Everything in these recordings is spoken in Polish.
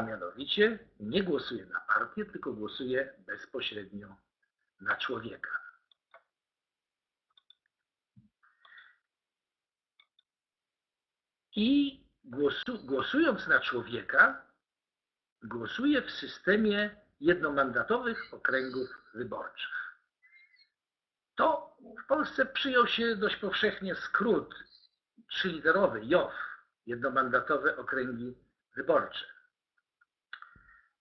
a mianowicie nie głosuje na partię, tylko głosuje bezpośrednio na człowieka. I głosu, głosując na człowieka, głosuje w systemie jednomandatowych okręgów wyborczych. To w Polsce przyjął się dość powszechnie skrót trzyliterowy JOW, jednomandatowe okręgi wyborcze.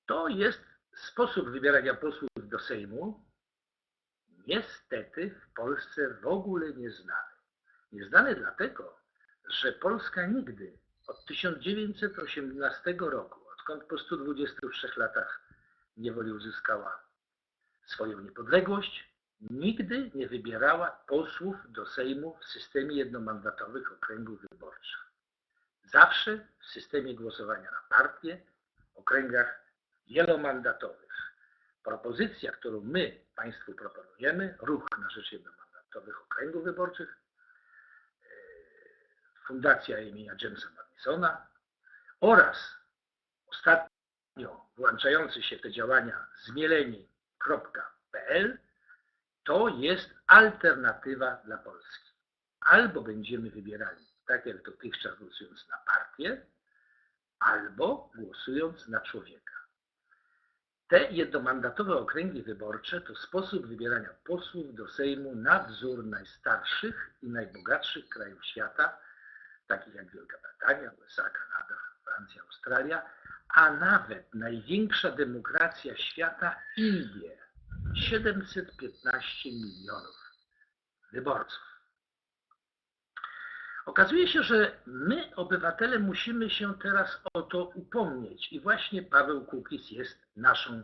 To jest sposób wybierania posłów do Sejmu, niestety w Polsce w ogóle nieznany. Nieznany dlatego, że Polska nigdy od 1918 roku, odkąd po 123 latach niewoli uzyskała swoją niepodległość, nigdy nie wybierała posłów do Sejmu w systemie jednomandatowych okręgów wyborczych. Zawsze w systemie głosowania na partie, w okręgach wielomandatowych. Propozycja, którą my Państwu proponujemy, ruch na rzecz jednomandatowych okręgów wyborczych, e, Fundacja imienia Jamesa Madisona oraz ostatnio włączający się w te działania zmieleni.pl to jest alternatywa dla Polski. Albo będziemy wybierali, tak jak dotychczas głosując na partię, albo głosując na człowieka. Te jednomandatowe okręgi wyborcze to sposób wybierania posłów do Sejmu na wzór najstarszych i najbogatszych krajów świata, takich jak Wielka Brytania, USA, Kanada, Francja, Australia, a nawet największa demokracja świata Indie 715 milionów wyborców. Okazuje się, że my, obywatele, musimy się teraz o to upomnieć i właśnie Paweł Kukiz jest naszą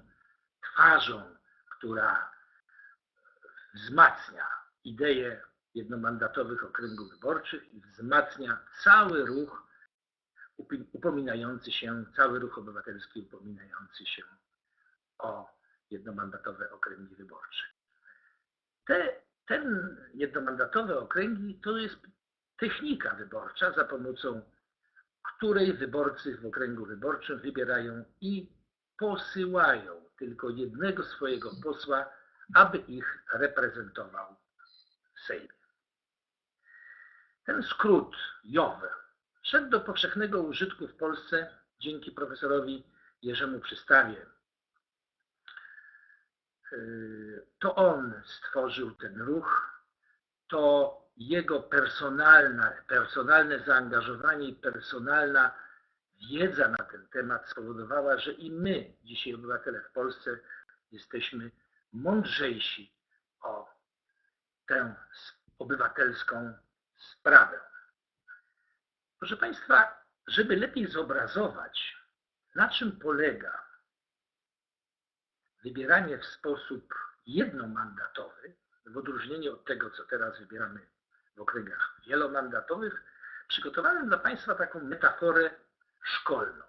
twarzą, która wzmacnia ideę jednomandatowych okręgów wyborczych i wzmacnia cały ruch upominający się, cały ruch obywatelski upominający się o jednomandatowe okręgi wyborcze. Te, ten jednomandatowe okręgi to jest technika wyborcza, za pomocą której wyborcy w okręgu wyborczym wybierają i posyłają tylko jednego swojego posła, aby ich reprezentował w Sejmie. Ten skrót JOW szedł do powszechnego użytku w Polsce dzięki profesorowi Jerzemu Przystawie. Yy, to on stworzył ten ruch, to jego personalne, personalne zaangażowanie i personalna wiedza na ten temat spowodowała, że i my, dzisiaj obywatele w Polsce, jesteśmy mądrzejsi o tę obywatelską sprawę. Proszę Państwa, żeby lepiej zobrazować, na czym polega wybieranie w sposób jednomandatowy, w odróżnieniu od tego, co teraz wybieramy w okręgach wielomandatowych, przygotowałem dla Państwa taką metaforę szkolną.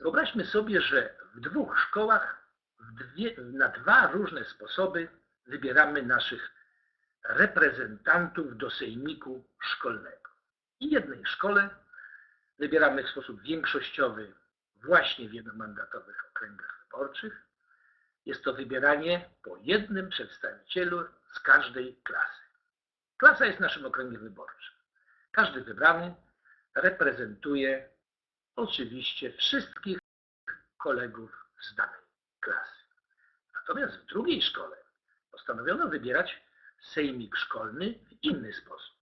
Wyobraźmy sobie, że w dwóch szkołach dwie, na dwa różne sposoby wybieramy naszych reprezentantów do sejmiku szkolnego. I jednej szkole wybieramy w sposób większościowy właśnie w jednomandatowych okręgach wyborczych. Jest to wybieranie po jednym przedstawicielu z każdej klasy. Klasa jest naszym okręgiem wyborczym. Każdy wybrany reprezentuje oczywiście wszystkich kolegów z danej klasy. Natomiast w drugiej szkole postanowiono wybierać sejmik szkolny w inny sposób,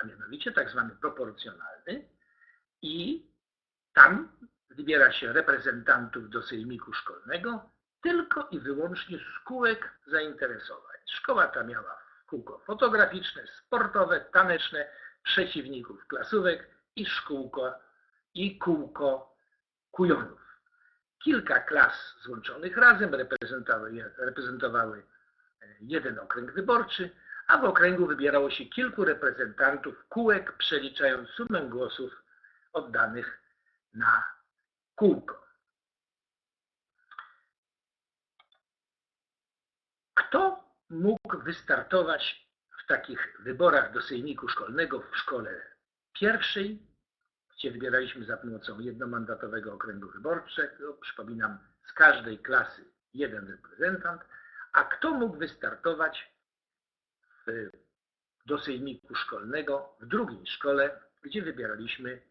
a mianowicie tak zwany proporcjonalny i tam wybiera się reprezentantów do sejmiku szkolnego tylko i wyłącznie z kółek zainteresowań. Szkoła ta miała kółko fotograficzne, sportowe, taneczne, przeciwników klasówek i szkółko i kółko kujonów. Kilka klas złączonych razem reprezentowały, reprezentowały jeden okręg wyborczy, a w okręgu wybierało się kilku reprezentantów kółek, przeliczając sumę głosów oddanych na kółko. Kto mógł wystartować w takich wyborach do sejmiku szkolnego w szkole pierwszej gdzie wybieraliśmy za pomocą jednomandatowego okręgu wyborczego, przypominam, z każdej klasy jeden reprezentant, a kto mógł wystartować w, do sejmiku szkolnego w drugiej szkole, gdzie wybieraliśmy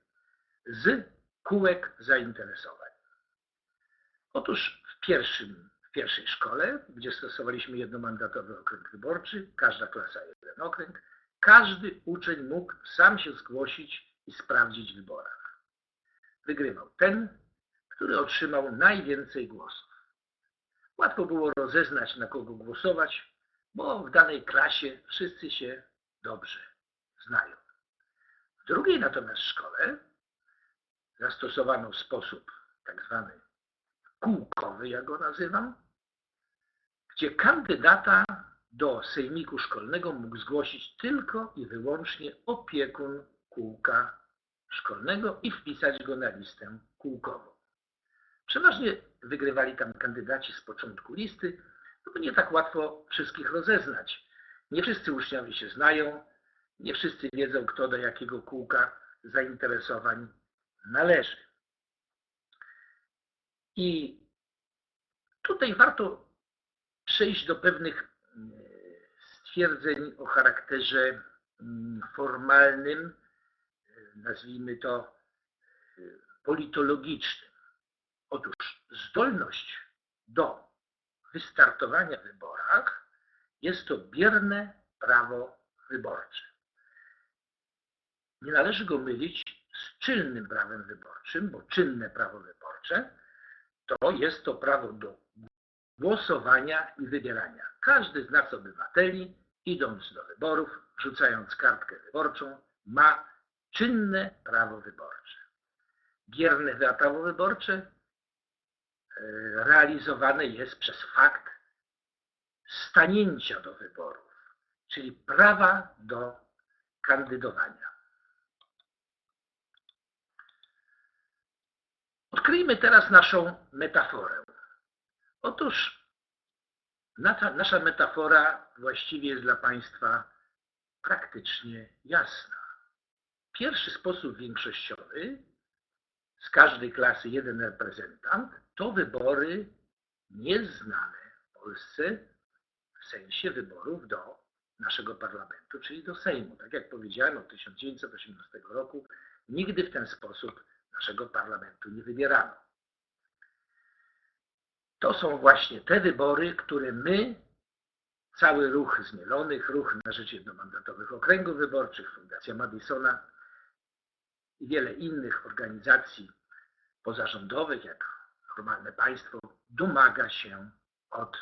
z kółek zainteresowań. Otóż w, pierwszym, pierwszej szkole, gdzie stosowaliśmy jednomandatowy okręg wyborczy, każda klasa jeden okręg, każdy uczeń mógł sam się zgłosić i sprawdzić w wyborach. Wygrywał ten, który otrzymał najwięcej głosów. Łatwo było rozeznać, na kogo głosować, bo w danej klasie wszyscy się dobrze znają. W drugiej natomiast szkole zastosowano sposób tak zwany kółkowy, jak go nazywam, gdzie kandydata do sejmiku szkolnego mógł zgłosić tylko i wyłącznie opiekun kółka szkolnego i wpisać go na listę kółkową. Przeważnie wygrywali tam kandydaci z początku listy, no bo nie tak łatwo wszystkich rozeznać. Nie wszyscy uczniowie się znają, nie wszyscy wiedzą, kto do jakiego kółka zainteresowań należy. I tutaj warto przejść do pewnych mm, stwierdzeń o charakterze mm, formalnym, nazwijmy to politologicznym. Otóż zdolność do wystartowania w wyborach jest to bierne prawo wyborcze. Nie należy go mylić z czynnym prawem wyborczym, bo czynne prawo wyborcze to jest to prawo do głosowania i wybierania. Każdy z nas obywateli, idąc do wyborów, rzucając kartkę wyborczą, ma czynne prawo wyborcze. Bierne prawo wyborcze e, realizowane jest przez fakt stanięcia do wyborów, czyli prawa do kandydowania. Odkryjmy teraz naszą metaforę. Otóż nasza metafora właściwie jest dla Państwa praktycznie jasna. Pierwszy sposób większościowy, z każdej klasy jeden reprezentant, to wybory nieznane w Polsce w sensie wyborów do naszego parlamentu, czyli do Sejmu. Tak jak powiedziałem, od 1918 roku nigdy w ten sposób naszego parlamentu nie wybierano. To są właśnie te wybory, które my, cały ruch Zmielonych, ruch na rzecz jednomandatowych okręgów wyborczych, Fundacja Madisona i wiele innych organizacji pozarządowych, jak normalne państwo, domaga się od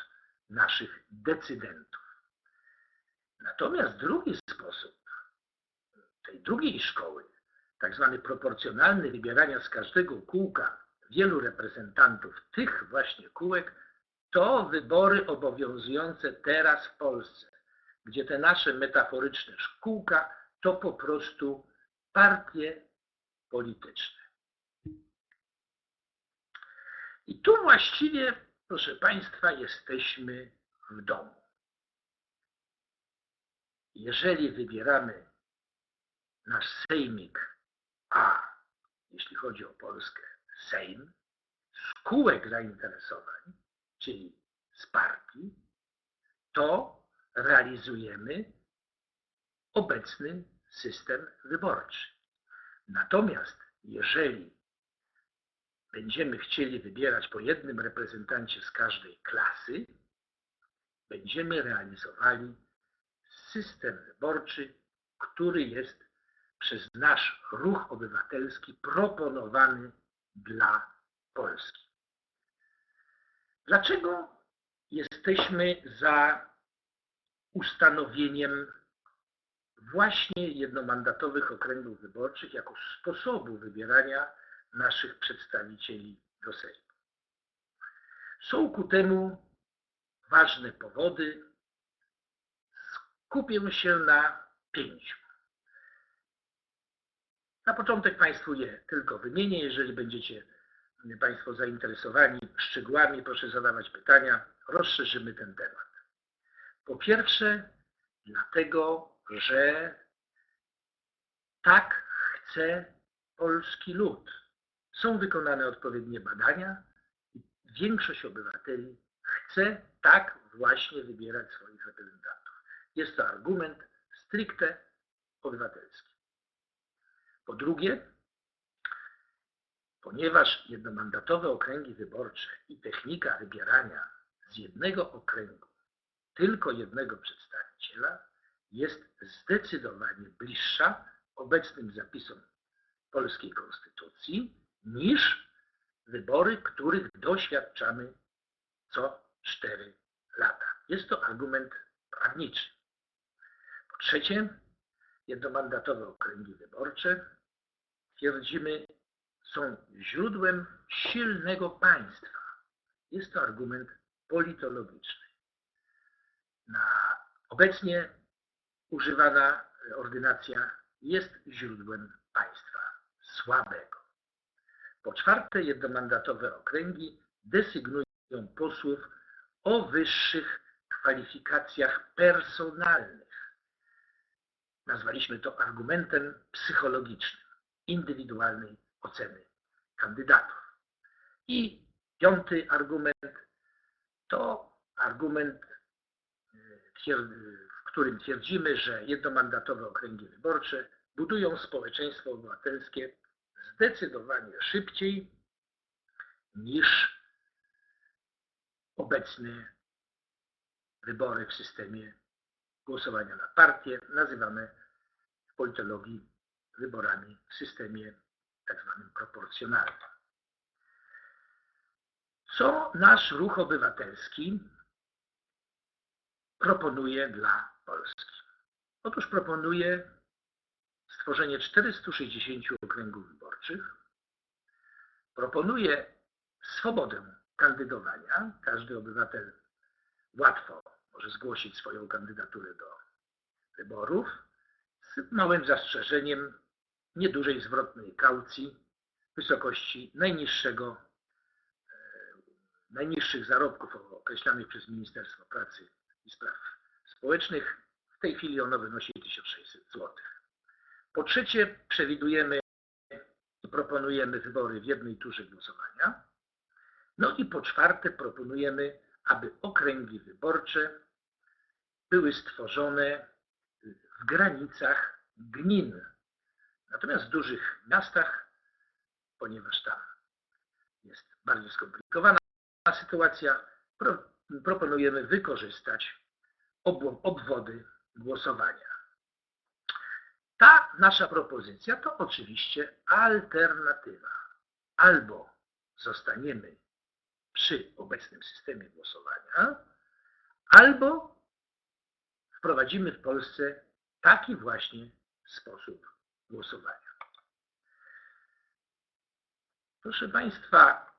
naszych decydentów. Natomiast drugi sposób tej drugiej szkoły, tak zwany proporcjonalny wybierania z każdego kółka wielu reprezentantów tych właśnie kółek, to wybory obowiązujące teraz w Polsce, gdzie te nasze metaforyczne szkółka to po prostu partie polityczne. I tu właściwie, proszę Państwa, jesteśmy w domu. Jeżeli wybieramy nasz sejmik A, jeśli chodzi o Polskę, Sejm, z kółek zainteresowań, czyli z partii, to realizujemy obecny system wyborczy. Natomiast jeżeli będziemy chcieli wybierać po jednym reprezentancie z każdej klasy, będziemy realizowali system wyborczy, który jest przez nasz ruch obywatelski proponowany dla Polski. Dlaczego jesteśmy za ustanowieniem właśnie jednomandatowych okręgów wyborczych jako sposobu wybierania naszych przedstawicieli do Sejmu? Są ku temu ważne powody. Skupię się na pięciu. Na początek Państwu je tylko wymienię. Jeżeli będziecie Państwo zainteresowani szczegółami, proszę zadawać pytania. Rozszerzymy ten temat. Po pierwsze, dlatego, że tak chce polski lud. Są wykonane odpowiednie badania i większość obywateli chce tak właśnie wybierać swoich reprezentantów. Jest to argument stricte obywatelski. Po drugie, ponieważ jednomandatowe okręgi wyborcze i technika wybierania z jednego okręgu tylko jednego przedstawiciela jest zdecydowanie bliższa obecnym zapisom polskiej konstytucji niż wybory, których doświadczamy co 4 lata. Jest to argument prawniczy. Po trzecie, jednomandatowe okręgi wyborcze, twierdzimy, są źródłem silnego państwa. Jest to argument politologiczny. Na obecnie używana ordynacja jest źródłem państwa słabego. Po czwarte, jednomandatowe okręgi desygnują posłów o wyższych kwalifikacjach personalnych. Nazwaliśmy to argumentem psychologicznym, indywidualnej oceny kandydatów. I piąty argument to argument, w którym twierdzimy, że jednomandatowe okręgi wyborcze budują społeczeństwo obywatelskie zdecydowanie szybciej niż obecne wybory w systemie głosowania na partię, nazywane w politologii wyborami w systemie tak zwanym proporcjonalnym. Co nasz ruch obywatelski proponuje dla Polski? Otóż proponuje stworzenie 460 okręgów wyborczych, proponuje swobodę kandydowania. Każdy obywatel łatwo może zgłosić swoją kandydaturę do wyborów z małym zastrzeżeniem niedużej zwrotnej kaucji w wysokości najniższego, e, najniższych zarobków określanych przez Ministerstwo Pracy i Spraw Społecznych. W tej chwili ono wynosi 1600 zł. Po trzecie, przewidujemy i proponujemy wybory w jednej turze głosowania. No i po czwarte, proponujemy, aby okręgi wyborcze były stworzone w granicach gmin. Natomiast w dużych miastach, ponieważ tam jest bardziej skomplikowana sytuacja, pro, proponujemy wykorzystać obwody głosowania. Ta nasza propozycja to oczywiście alternatywa. Albo zostaniemy przy obecnym systemie głosowania, albo wprowadzimy w Polsce taki właśnie sposób głosowania. Proszę Państwa,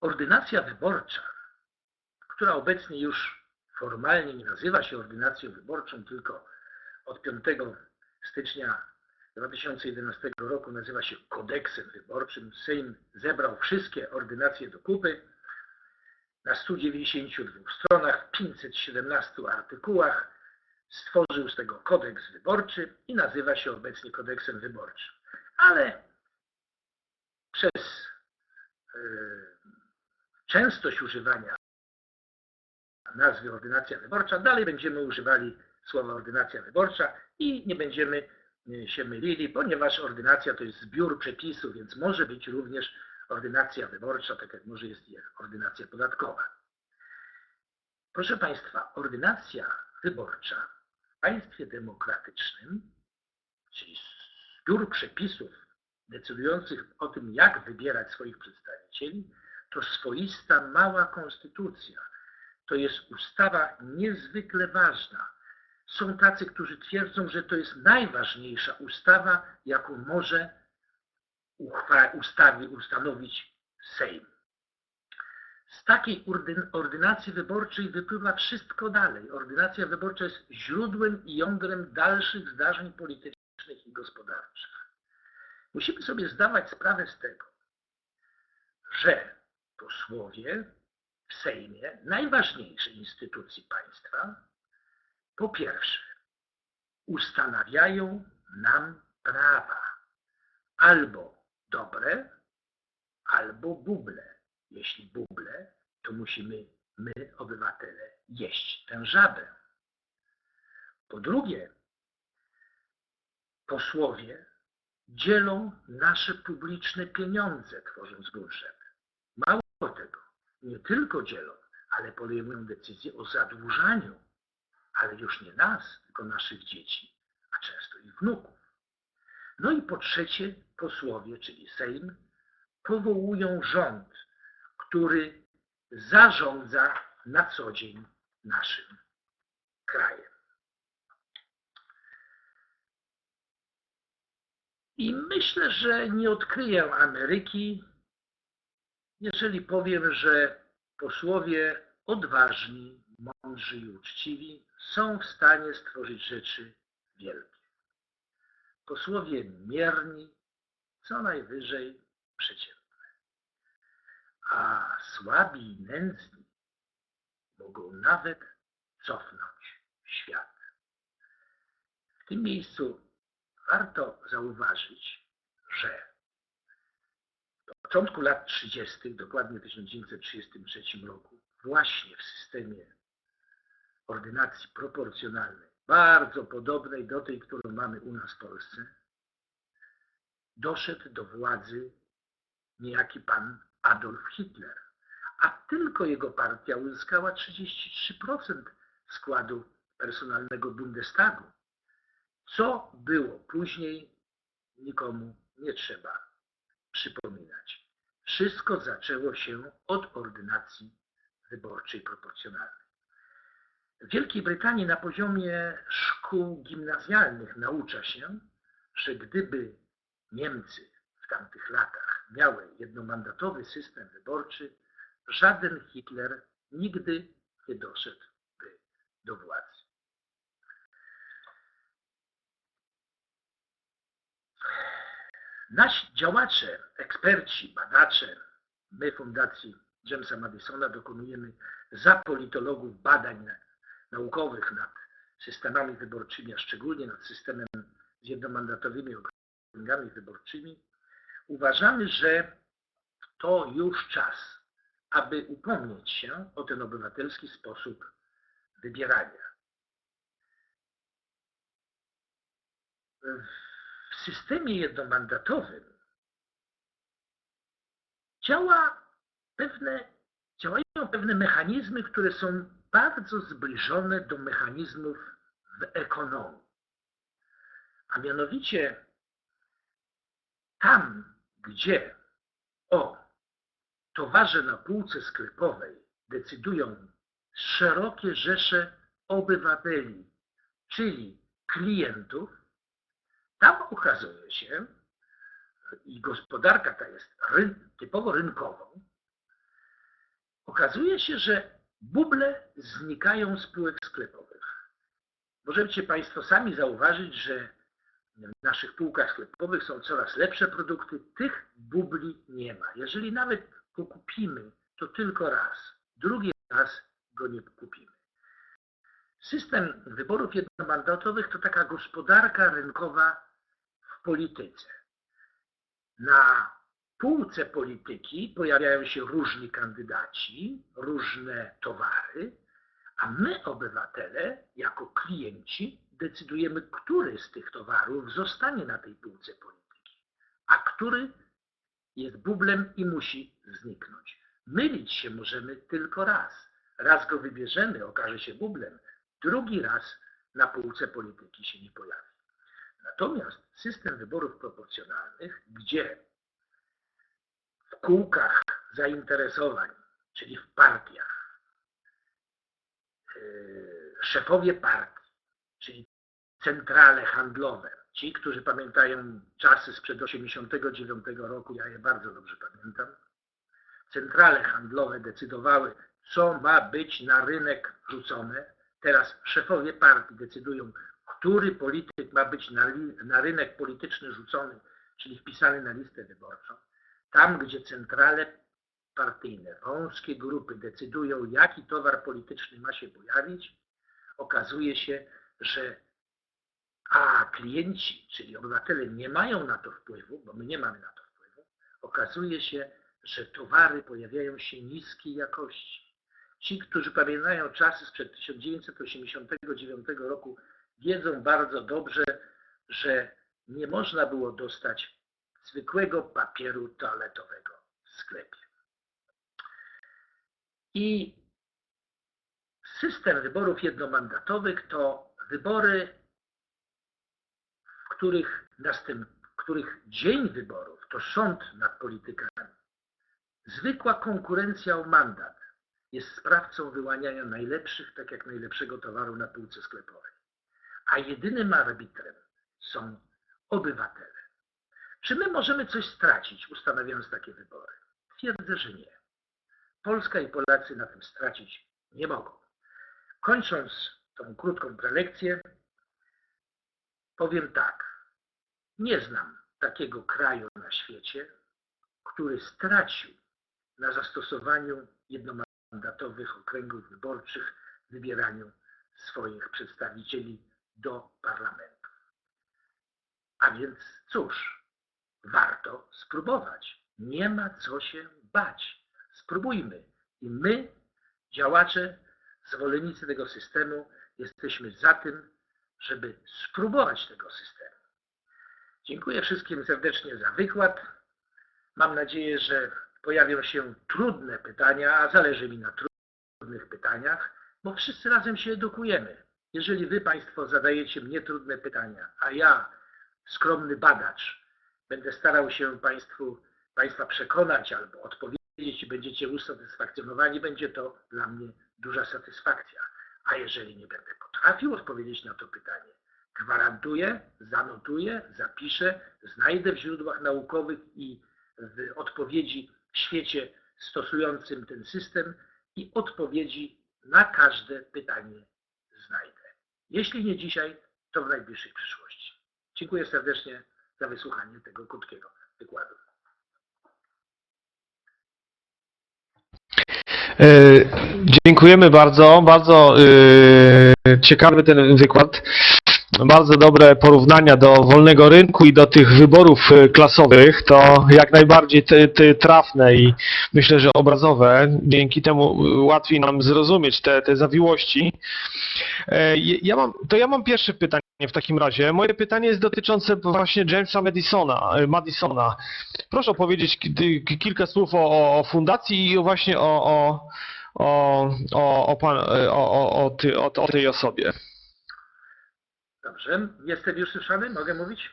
ordynacja wyborcza, która obecnie już formalnie nie nazywa się ordynacją wyborczą, tylko od 5 stycznia 2011 roku nazywa się kodeksem wyborczym. Sejm zebrał wszystkie ordynacje do kupy na 192 stronach, 517 artykułach, stworzył z tego kodeks wyborczy i nazywa się obecnie kodeksem wyborczym. Ale przez yy, częstość używania nazwy ordynacja wyborcza, dalej będziemy używali słowa ordynacja wyborcza i nie będziemy się mylili, ponieważ ordynacja to jest zbiór przepisów, więc może być również ordynacja wyborcza, tak jak może jest ordynacja podatkowa. Proszę Państwa, ordynacja wyborcza w państwie demokratycznym, czyli zbiór przepisów decydujących o tym, jak wybierać swoich przedstawicieli, to swoista mała konstytucja. To jest ustawa niezwykle ważna, są tacy, którzy twierdzą, że to jest najważniejsza ustawa, jaką może ustawi, ustanowić Sejm. Z takiej ordynacji wyborczej wypływa wszystko dalej. Ordynacja wyborcza jest źródłem i jądrem dalszych zdarzeń politycznych i gospodarczych. Musimy sobie zdawać sprawę z tego, że posłowie w Sejmie, najważniejszej instytucji państwa, po pierwsze, ustanawiają nam prawa. Albo dobre, albo buble. Jeśli buble, to musimy my, obywatele, jeść tę żabę. Po drugie, posłowie dzielą nasze publiczne pieniądze, tworząc budżet. Mało tego, nie tylko dzielą, ale podejmują decyzje o zadłużaniu, ale już nie nas, tylko naszych dzieci, a często ich wnuków. No i po trzecie, posłowie, czyli Sejm, powołują rząd, który zarządza na co dzień naszym krajem. I myślę, że nie odkryję Ameryki, jeżeli powiem, że posłowie odważni, mądrzy i uczciwi są w stanie stworzyć rzeczy wielkie. Posłowie mierni, co najwyżej przeciętne. A słabi i nędzni mogą nawet cofnąć świat. W tym miejscu warto zauważyć, że w początku lat 30., dokładnie w 1933 roku, właśnie w systemie ordynacji proporcjonalnej, bardzo podobnej do tej, którą mamy u nas w Polsce, doszedł do władzy niejaki pan Adolf Hitler, a tylko jego partia uzyskała 33% składu personalnego Bundestagu. Co było później, nikomu nie trzeba przypominać. Wszystko zaczęło się od ordynacji wyborczej proporcjonalnej. W Wielkiej Brytanii na poziomie szkół gimnazjalnych naucza się, że gdyby Niemcy w tamtych latach miały jednomandatowy system wyborczy, żaden Hitler nigdy nie doszedłby do władzy. Nasi działacze, eksperci, badacze, my Fundacji Jamesa Madisona dokonujemy za politologów badań naukowych nad systemami wyborczymi, a szczególnie nad systemem z jednomandatowymi okręgami wyborczymi, uważamy, że to już czas, aby upomnieć się o ten obywatelski sposób wybierania. W systemie jednomandatowym działa pewne, działają pewne mechanizmy, które są bardzo zbliżone do mechanizmów w ekonomii. A mianowicie tam, gdzie o towarze na półce sklepowej decydują szerokie rzesze obywateli, czyli klientów, tam okazuje się, i gospodarka ta jest typowo rynkową, okazuje się, że buble znikają z półek sklepowych. Możecie Państwo sami zauważyć, że w naszych półkach sklepowych są coraz lepsze produkty, tych bubli nie ma. Jeżeli nawet go kupimy, to tylko raz. Drugi raz go nie kupimy. System wyborów jednomandatowych to taka gospodarka rynkowa w polityce. Na półce polityki pojawiają się różni kandydaci, różne towary, a my, obywatele, jako klienci, decydujemy, który z tych towarów zostanie na tej półce polityki, a który jest bublem i musi zniknąć. Mylić się możemy tylko raz. Raz go wybierzemy, okaże się bublem, drugi raz na półce polityki się nie pojawi. Natomiast system wyborów proporcjonalnych, gdzie w kółkach zainteresowań, czyli w partiach, yy, szefowie partii, czyli centrale handlowe, ci, którzy pamiętają czasy sprzed 1989 roku, ja je bardzo dobrze pamiętam, centrale handlowe decydowały, co ma być na rynek rzucone. Teraz szefowie partii decydują, który polityk ma być na, na rynek polityczny rzucony, czyli wpisany na listę wyborczą. Tam, gdzie centrale partyjne, wąskie grupy decydują, jaki towar polityczny ma się pojawić, okazuje się, że a klienci, czyli obywatele nie mają na to wpływu, bo my nie mamy na to wpływu, okazuje się, że towary pojawiają się niskiej jakości. Ci, którzy pamiętają czasy sprzed 1989 roku, wiedzą bardzo dobrze, że nie można było dostać zwykłego papieru toaletowego w sklepie. I system wyborów jednomandatowych to wybory, w których, następ, w których dzień wyborów to sąd nad politykami. Zwykła konkurencja o mandat jest sprawcą wyłaniania najlepszych, tak jak najlepszego towaru na półce sklepowej. A jedynym arbitrem są obywatele. Czy my możemy coś stracić, ustanawiając takie wybory? Twierdzę, że nie. Polska i Polacy na tym stracić nie mogą. Kończąc tą krótką prelekcję, powiem tak. Nie znam takiego kraju na świecie, który stracił na zastosowaniu jednomandatowych okręgów wyborczych w wybieraniu swoich przedstawicieli do parlamentu. A więc cóż, warto spróbować. Nie ma co się bać. Spróbujmy. I my, działacze, zwolennicy tego systemu, jesteśmy za tym, żeby spróbować tego systemu. Dziękuję wszystkim serdecznie za wykład. Mam nadzieję, że pojawią się trudne pytania, a zależy mi na trudnych pytaniach, bo wszyscy razem się edukujemy. Jeżeli wy Państwo zadajecie mnie trudne pytania, a ja, skromny badacz, będę starał się Państwu, Państwa przekonać albo odpowiedzieć i będziecie usatysfakcjonowani, będzie to dla mnie duża satysfakcja. A jeżeli nie będę potrafił odpowiedzieć na to pytanie, gwarantuję, zanotuję, zapiszę, znajdę w źródłach naukowych i w odpowiedzi w świecie stosującym ten system i odpowiedzi na każde pytanie znajdę. Jeśli nie dzisiaj, to w najbliższej przyszłości. Dziękuję serdecznie za wysłuchanie tego krótkiego wykładu. E, Dziękujemy bardzo. Bardzo e, ciekawy ten wykład. Bardzo dobre porównania do wolnego rynku i do tych wyborów e, klasowych. To jak najbardziej te, te trafne i myślę, że obrazowe. Dzięki temu łatwiej nam zrozumieć te, te zawiłości. E, Ja mam, to ja mam pierwsze pytanie w takim razie. Moje pytanie jest dotyczące właśnie Jamesa Madisona. e, Madisona. Proszę opowiedzieć ki- kilka słów o, o fundacji i właśnie o, o, o, o, o, pan, o, o, o, ty, o, o tej osobie. Dobrze, jestem już słyszany? Mogę mówić?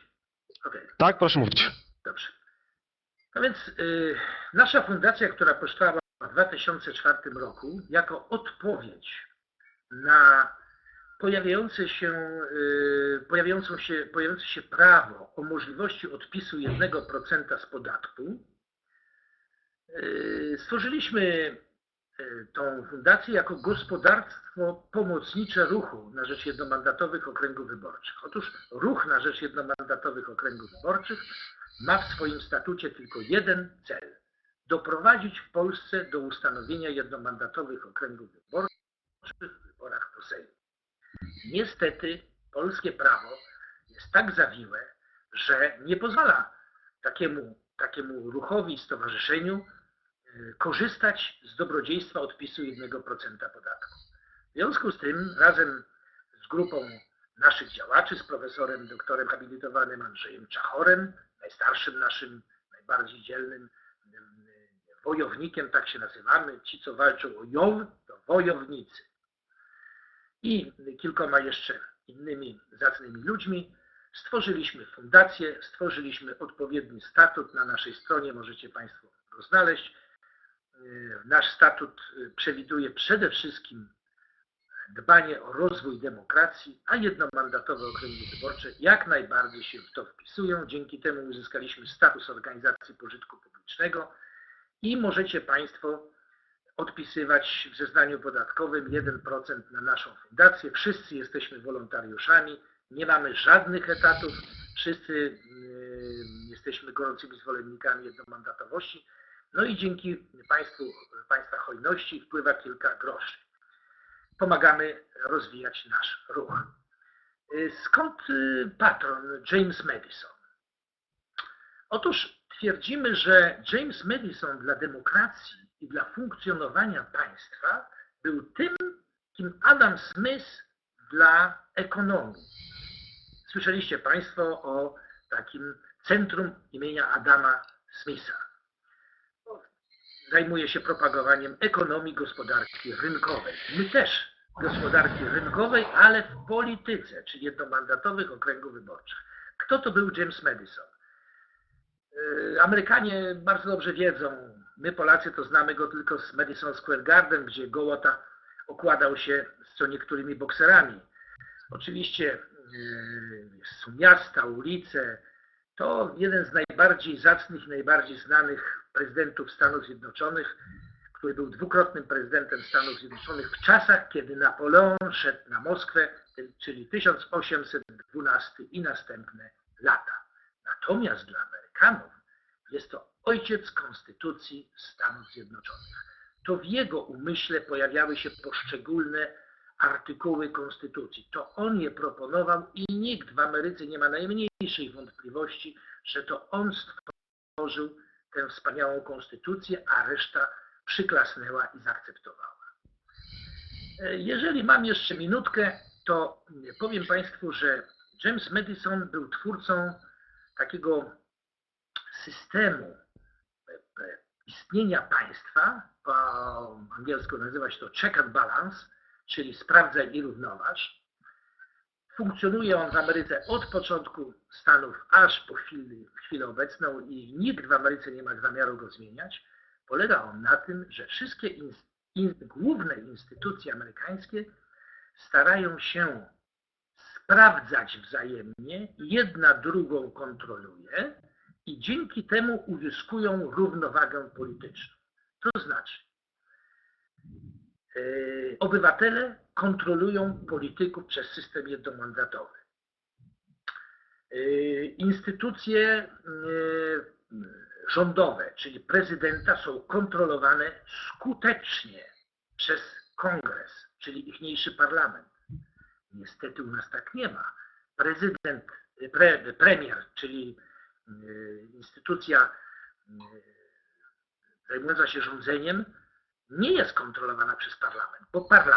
Okej. Tak, proszę mówić. Dobrze. No więc y, nasza fundacja, która powstała w 2004 roku, jako odpowiedź na pojawiające się, y, pojawiającą się, pojawiające się prawo o możliwości odpisu 1% z podatku, y, stworzyliśmy tą fundację jako gospodarstwo pomocnicze ruchu na rzecz jednomandatowych okręgów wyborczych. Otóż ruch na rzecz jednomandatowych okręgów wyborczych ma w swoim statucie tylko jeden cel. Doprowadzić w Polsce do ustanowienia jednomandatowych okręgów wyborczych w wyborach do Sejmu. Niestety polskie prawo jest tak zawiłe, że nie pozwala takiemu, takiemu ruchowi, stowarzyszeniu korzystać z dobrodziejstwa odpisu 1% podatku. W związku z tym razem z grupą naszych działaczy, z profesorem doktorem habilitowanym Andrzejem Czachorem, najstarszym naszym, najbardziej dzielnym em, wojownikiem, tak się nazywamy. Ci, co walczą o JOW, to wojownicy. I kilkoma jeszcze innymi zacnymi ludźmi stworzyliśmy fundację, stworzyliśmy odpowiedni statut. Na naszej stronie możecie Państwo go znaleźć. Yy, Nasz statut yy, przewiduje przede wszystkim dbanie o rozwój demokracji, a jednomandatowe okręgi wyborcze jak najbardziej się w to wpisują. Dzięki temu uzyskaliśmy status organizacji pożytku publicznego i możecie Państwo odpisywać w zeznaniu podatkowym 1% na naszą fundację. Wszyscy jesteśmy wolontariuszami, nie mamy żadnych etatów, wszyscy yy, jesteśmy gorącymi zwolennikami jednomandatowości. No i dzięki Państwu, Państwa hojności wpływa kilka groszy pomagamy rozwijać nasz ruch. Y, Skąd y, patron James Madison? Otóż twierdzimy, że James Madison dla demokracji i dla funkcjonowania państwa był tym, kim Adam Smith dla ekonomii. Słyszeliście Państwo o takim centrum imienia Adama Smitha. Zajmuje się propagowaniem ekonomii gospodarki rynkowej. My też gospodarki rynkowej, ale w polityce, czyli jednomandatowych okręgów wyborczych. Kto to był James Madison? Yy, Amerykanie bardzo dobrze wiedzą, my Polacy to znamy go tylko z Madison Square Garden, gdzie Gołota okładał się z niektórymi bokserami. Oczywiście yy, miasta, ulice. To jeden z najbardziej zacnych, najbardziej znanych prezydentów Stanów Zjednoczonych, który był dwukrotnym prezydentem Stanów Zjednoczonych w czasach, kiedy Napoleon szedł na Moskwę, czyli 1812 i następne lata. Natomiast dla Amerykanów jest to ojciec konstytucji Stanów Zjednoczonych. To w jego umyśle pojawiały się poszczególne artykuły konstytucji. To on je proponował i nikt w Ameryce nie ma najmniejszej wątpliwości, że to on stworzył tę wspaniałą konstytucję, a reszta przyklasnęła i zaakceptowała. E, Jeżeli mam jeszcze minutkę, to powiem Państwu, że James Madison był twórcą takiego systemu e, e, istnienia państwa, po angielsku nazywa się to check and balance, czyli sprawdzaj i równoważ. Funkcjonuje on w Ameryce od początku Stanów aż po chwilę, chwilę obecną i nikt w Ameryce nie ma zamiaru go zmieniać. Polega on na tym, że wszystkie in, in, główne instytucje amerykańskie starają się sprawdzać wzajemnie, jedna drugą kontroluje i dzięki temu uzyskują równowagę polityczną. To znaczy, yy, obywatele kontrolują polityków przez system jednomandatowy. Yy, Instytucje yy, rządowe, czyli prezydenta, są kontrolowane skutecznie przez kongres, czyli ichniejszy parlament. Niestety u nas tak nie ma. Prezydent, pre, premier, czyli y, instytucja y, zajmująca się rządzeniem, nie jest kontrolowana przez parlament, bo parlament